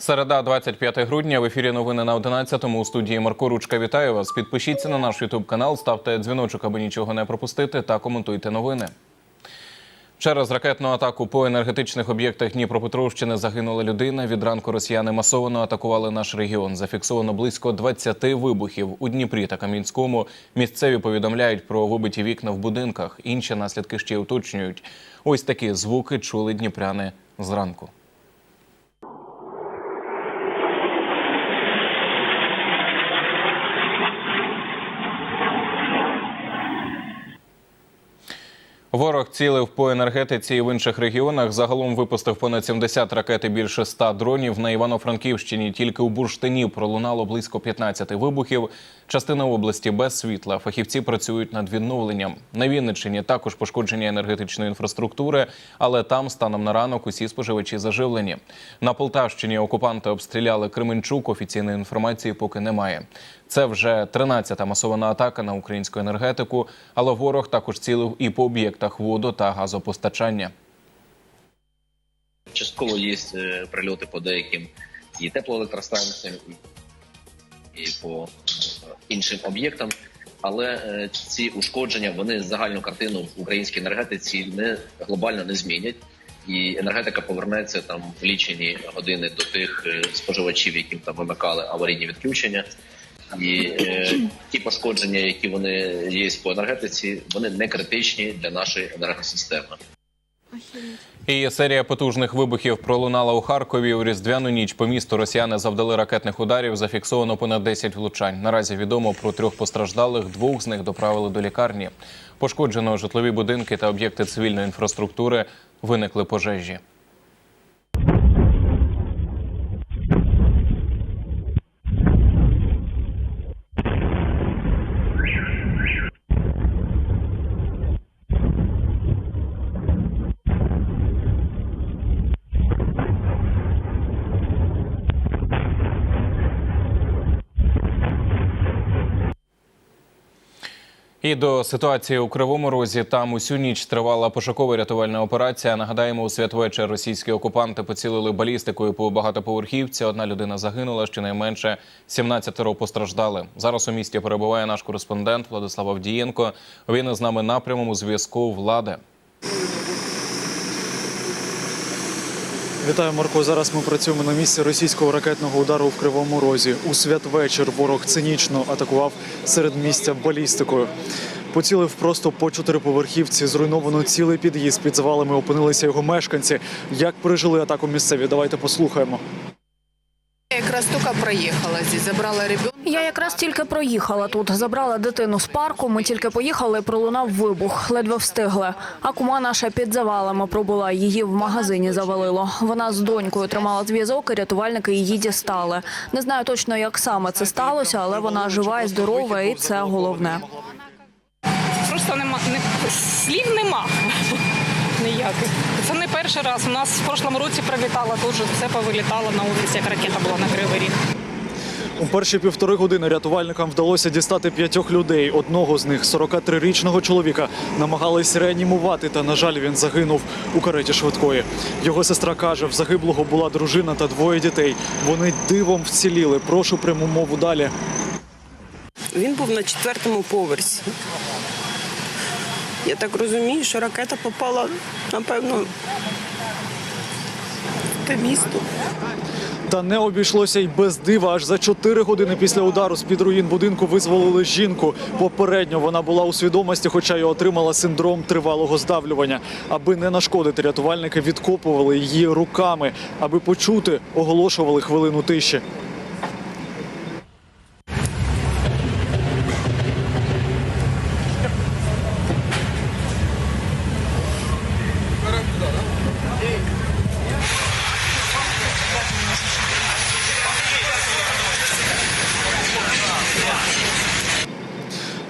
Середа, 25 грудня. В ефірі новини на 11-му. У студії Марко Ручка. Вітаю вас. Підпишіться на наш Ютуб канал, ставте дзвіночок, аби нічого не пропустити, та коментуйте новини. Через ракетну атаку по енергетичних об'єктах Дніпропетровщини загинула людина. Від ранку росіяни масово атакували наш регіон. Зафіксовано близько 20 вибухів у Дніпрі та Кам'янському. Місцеві повідомляють про вибиті вікна в будинках. Інші наслідки ще уточнюють. Ось такі звуки чули дніпряни зранку. Ворог цілив по енергетиці і в інших регіонах. Загалом випустив понад 70 ракет і більше 100 дронів. На Івано-Франківщині тільки у Бурштині пролунало близько 15 вибухів. Частина області без світла. Фахівці працюють над відновленням. На Вінниччині також пошкодження енергетичної інфраструктури, але там станом на ранок усі споживачі заживлені. На Полтавщині окупанти обстріляли Кременчук. Офіційної інформації поки немає. Це вже 13-та масована атака на українську енергетику, але ворог також цілив і по об'єктах воду та газопостачання. Частково є е, прильоти по деяким і теплоелектростанціям, і, по іншим об'єктам. Але е, ці ушкодження вони загальну картину в українській енергетиці не глобально не змінять. І енергетика повернеться там в лічені години до тих е, споживачів, яким там вимикали аварійні відключення. І е, ті пошкодження, які вони є по енергетиці, вони не критичні для нашої енергосистеми. І серія потужних вибухів пролунала у Харкові. У різдвяну ніч по місту росіяни завдали ракетних ударів. Зафіксовано понад 10 влучань. Наразі відомо про трьох постраждалих. Двох з них доправили до лікарні. Пошкоджено житлові будинки та об'єкти цивільної інфраструктури. Виникли пожежі. І до ситуації у Кривому Розі там усю ніч тривала пошукова рятувальна операція. Нагадаємо, у святвечір російські окупанти поцілили балістикою по багатоповерхівці. Одна людина загинула, щонайменше 17 постраждали. Зараз у місті перебуває наш кореспондент Владислав Авдієнко. Він із нами на прямому зв'язку. Влади. Вітаю, Марко. Зараз ми працюємо на місці російського ракетного удару в Кривому Розі. У святвечір ворог цинічно атакував серед місця балістикою. Поцілив просто по чотириповерхівці, зруйновано цілий під'їзд. Під завалами опинилися його мешканці. Як пережили атаку місцеві? Давайте послухаємо. Якраз тука проїхала здесь, забрала ребенка. Я якраз тільки проїхала тут, забрала дитину з парку. Ми тільки поїхали, пролунав вибух. Ледве встигли. А кума наша під завалами пробула. Її в магазині завалило. Вона з донькою тримала зв'язок, і рятувальники її дістали. Не знаю точно, як саме це сталося, але вона жива і здорова, і це головне. Просто нема не, слів нема ніяких. Це не перший раз. У нас в прошлому році прилітало дуже все повилітало на вулиці, як ракета була на Кривий Ріг. У перші півтори години рятувальникам вдалося дістати п'ятьох людей. Одного з них, 43-річного чоловіка, намагались реанімувати, та на жаль, він загинув у кареті швидкої. Його сестра каже, в загиблого була дружина та двоє дітей. Вони дивом вціліли. Прошу пряму мову далі. Він був на четвертому поверсі. Я так розумію, що ракета попала, напевно, те місто. Та не обійшлося й без дива. Аж за 4 години після удару з під руїн будинку визволили жінку. Попередньо вона була у свідомості, хоча й отримала синдром тривалого здавлювання. Аби не нашкодити, рятувальники відкопували її руками. Аби почути, оголошували хвилину тиші.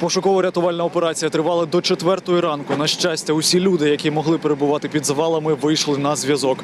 Пошуково-рятувальна операція тривала до четвертої ранку. На щастя, усі люди, які могли перебувати під завалами, вийшли на зв'язок.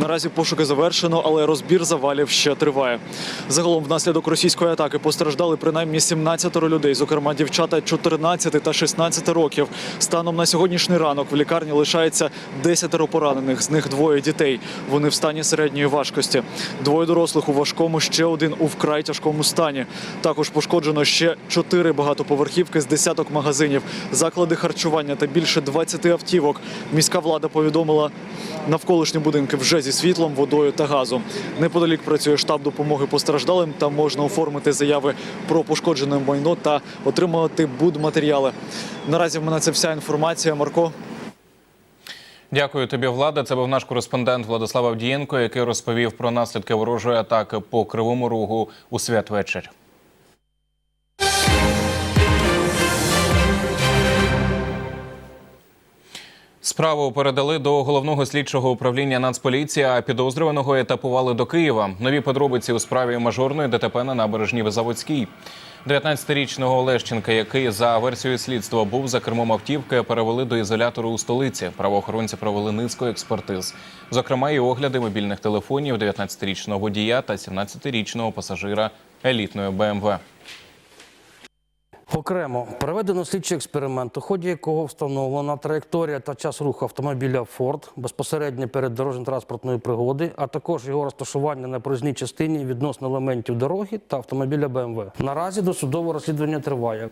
Наразі пошуки завершено, але розбір завалів ще триває. Загалом, внаслідок російської атаки постраждали принаймні 17 людей, зокрема дівчата 14 та 16 років. Станом на сьогоднішній ранок в лікарні лишається 10 поранених, з них двоє дітей. Вони в стані середньої важкості. Двоє дорослих у важкому, ще один у вкрай тяжкому стані. Також пошкоджено ще чотири багатоповерхівки з десяток магазинів, заклади харчування та більше 20 автівок. Міська влада повідомила, навколишні будинки вже зі світлом, водою та газом. Неподалік працює штаб допомоги постраждалим. Там можна оформити заяви про пошкоджене майно та отримувати будматеріали. Наразі в мене це вся інформація. Марко. Дякую тобі, влада. Це був наш кореспондент Владислав Авдієнко, який розповів про наслідки ворожої атаки по кривому рогу у святвечір. Справу передали до головного слідчого управління Нацполіції, а підозрюваного етапували до Києва. Нові подробиці у справі мажорної ДТП на набережній Заводській. 19-річного Олещенка, який за версією слідства був за кермом автівки, перевели до ізолятору у столиці. Правоохоронці провели низку експертиз, зокрема, і огляди мобільних телефонів 19-річного водія та 17-річного пасажира елітної БМВ. Окремо проведено слідчий експеримент, у ході якого встановлена траєкторія та час руху автомобіля Ford безпосередньо перед дорожньо-транспортної пригоди, а також його розташування на проїзній частині відносно елементів дороги та автомобіля BMW. Наразі досудове розслідування триває.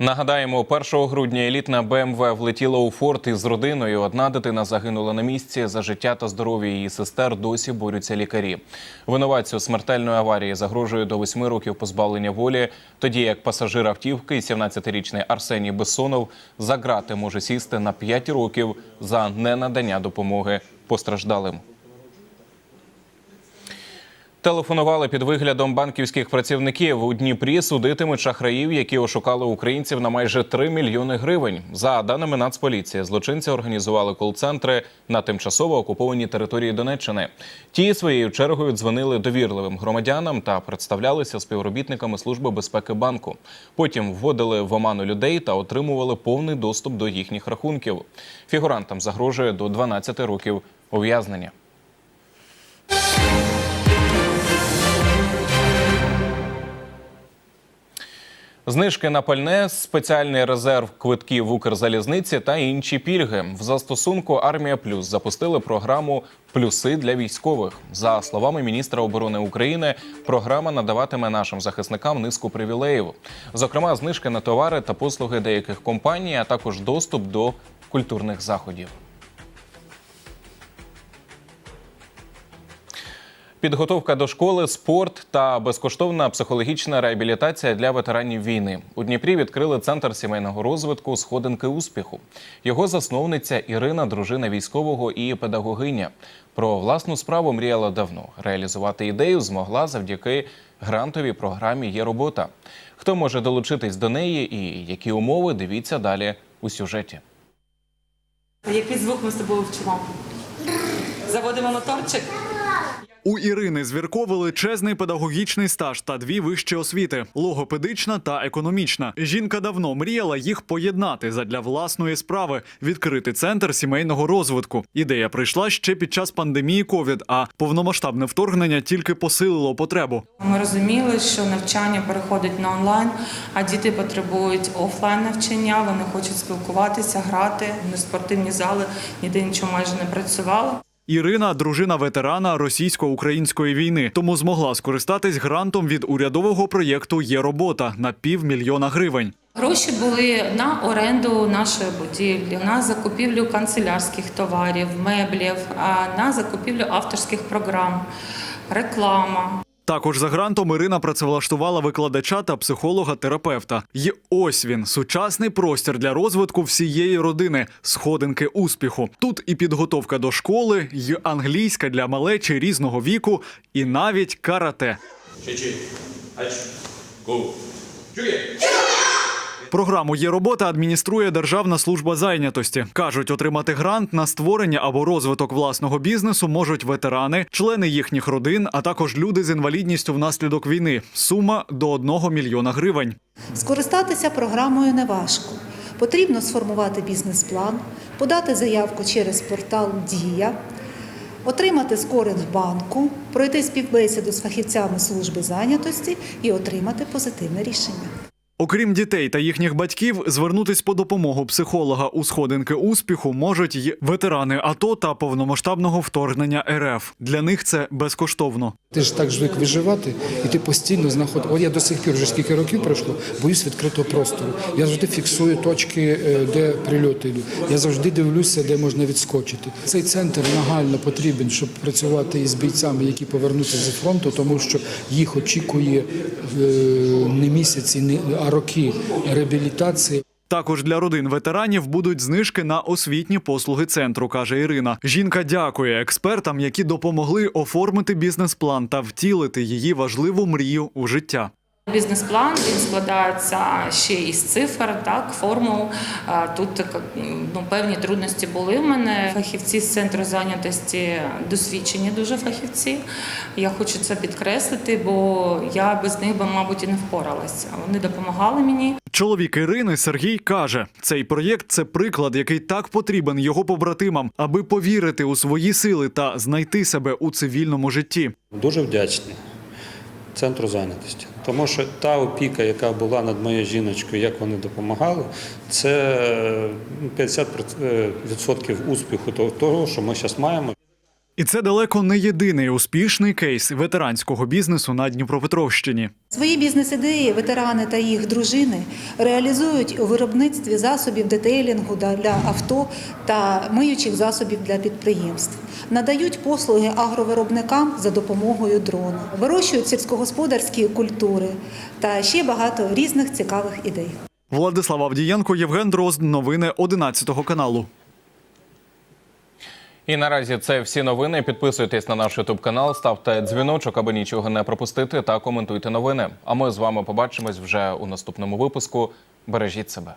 Нагадаємо, 1 грудня елітна БМВ влетіла у форт із родиною. Одна дитина загинула на місці. За життя та здоров'я її сестер досі борються лікарі. Винуватцю смертельної аварії загрожує до 8 років позбавлення волі. Тоді як пасажир автівки, 17-річний Арсеній Бессонов, за грати може сісти на 5 років за ненадання допомоги постраждалим. Телефонували під виглядом банківських працівників у Дніпрі. Судитимуть шахраїв, які ошукали українців на майже 3 мільйони гривень. За даними Нацполіції, злочинці організували кол-центри на тимчасово окупованій території Донеччини. Ті своєю чергою дзвонили довірливим громадянам та представлялися співробітниками служби безпеки банку. Потім вводили в оману людей та отримували повний доступ до їхніх рахунків. Фігурантам загрожує до 12 років ув'язнення. Знижки на пальне, спеціальний резерв квитків в Укрзалізниці та інші пільги. В застосунку Армія Плюс запустили програму Плюси для військових. За словами міністра оборони України, програма надаватиме нашим захисникам низку привілеїв, зокрема, знижки на товари та послуги деяких компаній, а також доступ до культурних заходів. Підготовка до школи, спорт та безкоштовна психологічна реабілітація для ветеранів війни. У Дніпрі відкрили центр сімейного розвитку Сходинки успіху. Його засновниця Ірина, дружина військового і педагогиня. Про власну справу мріяла давно. Реалізувати ідею змогла завдяки грантовій програмі Є робота. Хто може долучитись до неї і які умови? Дивіться далі у сюжеті. Який звук ми з тобою вчимо? Заводимо моторчик. У Ірини Звірко величезний педагогічний стаж та дві вищі освіти логопедична та економічна. Жінка давно мріяла їх поєднати задля власної справи, відкрити центр сімейного розвитку. Ідея прийшла ще під час пандемії ковід, а повномасштабне вторгнення тільки посилило потребу. Ми розуміли, що навчання переходить на онлайн, а діти потребують офлайн навчання. Вони хочуть спілкуватися, грати. Не спортивні зали ніде нічого майже не працювало. Ірина дружина ветерана російсько-української війни, тому змогла скористатись грантом від урядового проєкту Є робота на півмільйона гривень. Гроші були на оренду нашої будівлі, на закупівлю канцелярських товарів, меблів, на закупівлю авторських програм, реклама. Також за грантом Ірина працевлаштувала викладача та психолога-терапевта. І ось він сучасний простір для розвитку всієї родини, сходинки успіху. Тут і підготовка до школи, і англійська для малечі різного віку, і навіть карате. Програму є робота адмініструє Державна служба зайнятості. кажуть, отримати грант на створення або розвиток власного бізнесу можуть ветерани, члени їхніх родин, а також люди з інвалідністю внаслідок війни. Сума до 1 мільйона гривень. Скористатися програмою неважко. Потрібно сформувати бізнес-план, подати заявку через портал Дія, отримати скоринг банку, пройти співбесіду з фахівцями служби зайнятості і отримати позитивне рішення. Окрім дітей та їхніх батьків, звернутись по допомогу психолога у сходинки успіху можуть й ветерани АТО та повномасштабного вторгнення РФ. Для них це безкоштовно. Ти ж так звик виживати, і ти постійно знаходиш. От я до сих пір вже скільки років пройшло, боюсь відкритого простору. Я завжди фіксую точки, е, де прильоти йдуть. Я завжди дивлюся, де можна відскочити. Цей центр нагально потрібен, щоб працювати із бійцями, які повернуться зі фронту, тому що їх очікує е, не місяці, не а роки реабілітації. Також для родин ветеранів будуть знижки на освітні послуги центру, каже Ірина. Жінка дякує експертам, які допомогли оформити бізнес-план та втілити її важливу мрію у життя. Бізнес-план він складається ще із цифр, так, формул. Тут ну, певні трудності були в мене. Фахівці з центру зайнятості досвідчені дуже фахівці. Я хочу це підкреслити, бо я без них би, мабуть, і не впоралася. Вони допомагали мені. Чоловік Ірини Сергій каже, цей проєкт це приклад, який так потрібен його побратимам, аби повірити у свої сили та знайти себе у цивільному житті. Дуже вдячний центру зайнятості. Тому що та опіка, яка була над моєю жіночкою, як вони допомагали, це ну, 50% успіху того, що ми зараз маємо. І це далеко не єдиний успішний кейс ветеранського бізнесу на Дніпропетровщині. Свої бізнес-ідеї ветерани та їх дружини реалізують у виробництві засобів детейлінгу для авто та миючих засобів для підприємств. Надають послуги агровиробникам за допомогою дрону, вирощують сільськогосподарські культури та ще багато різних цікавих ідей. Владислав Авдієнко, Євген Дрозд. Новини 11 каналу. І наразі це всі новини. Підписуйтесь на наш ютуб канал, ставте дзвіночок, аби нічого не пропустити, та коментуйте новини. А ми з вами побачимось вже у наступному випуску. Бережіть себе.